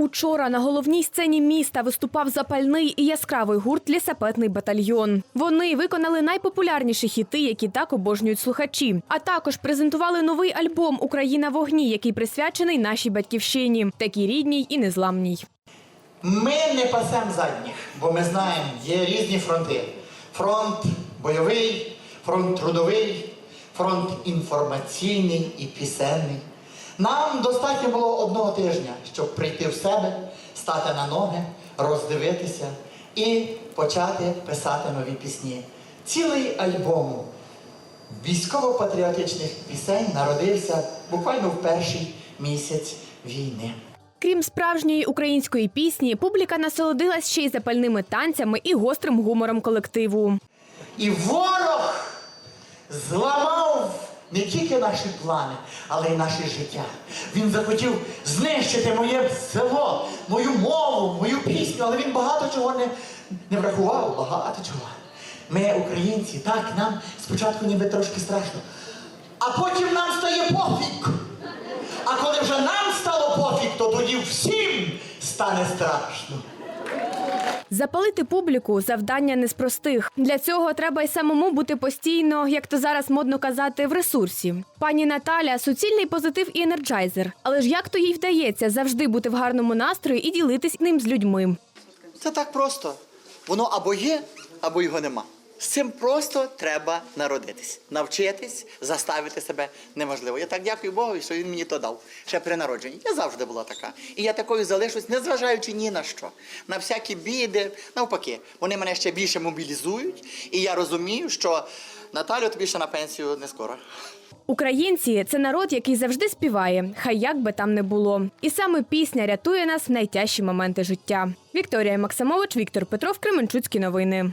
Учора на головній сцені міста виступав запальний і яскравий гурт Лісапетний батальйон. Вони виконали найпопулярніші хіти, які так обожнюють слухачі. А також презентували новий альбом Україна в огні, який присвячений нашій батьківщині, такій рідній і незламній. Ми не пасемо задніх, бо ми знаємо, є різні фронти. Фронт бойовий, фронт трудовий, фронт інформаційний і пісенний. Нам достатньо було тижня, щоб прийти в себе, стати на ноги, роздивитися і почати писати нові пісні. Цілий альбом військово-патріотичних пісень народився буквально в перший місяць війни. Крім справжньої української пісні, публіка насолодилась ще й запальними танцями і гострим гумором колективу. І ворог зламав не тільки наші плани, але й наше життя. Він захотів знищити моє село, мою мову, мою пісню, але він багато чого не, не врахував, багато чого. Ми, українці, так, нам спочатку ніби трошки страшно, а потім нам стає пофіг. А коли вже нам стало пофіг, то тоді всім стане страшно. Запалити публіку завдання не з простих. Для цього треба й самому бути постійно, як то зараз модно казати, в ресурсі. Пані Наталя суцільний позитив і енерджайзер. Але ж як то їй вдається завжди бути в гарному настрої і ділитись ним з людьми? Це так просто. Воно або є, або його нема. З цим просто треба народитись, навчитись, заставити себе неможливо. Я так дякую Богу, що він мені то дав ще при народженні. Я завжди була така. І я такою залишусь, незважаючи ні на що. На всякі біди, навпаки, вони мене ще більше мобілізують. І я розумію, що Наталю тобі ще на пенсію не скоро. Українці це народ, який завжди співає, хай як би там не було. І саме пісня рятує нас в найтяжчі моменти життя. Вікторія Максимович, Віктор Петров, Кременчуцькі новини.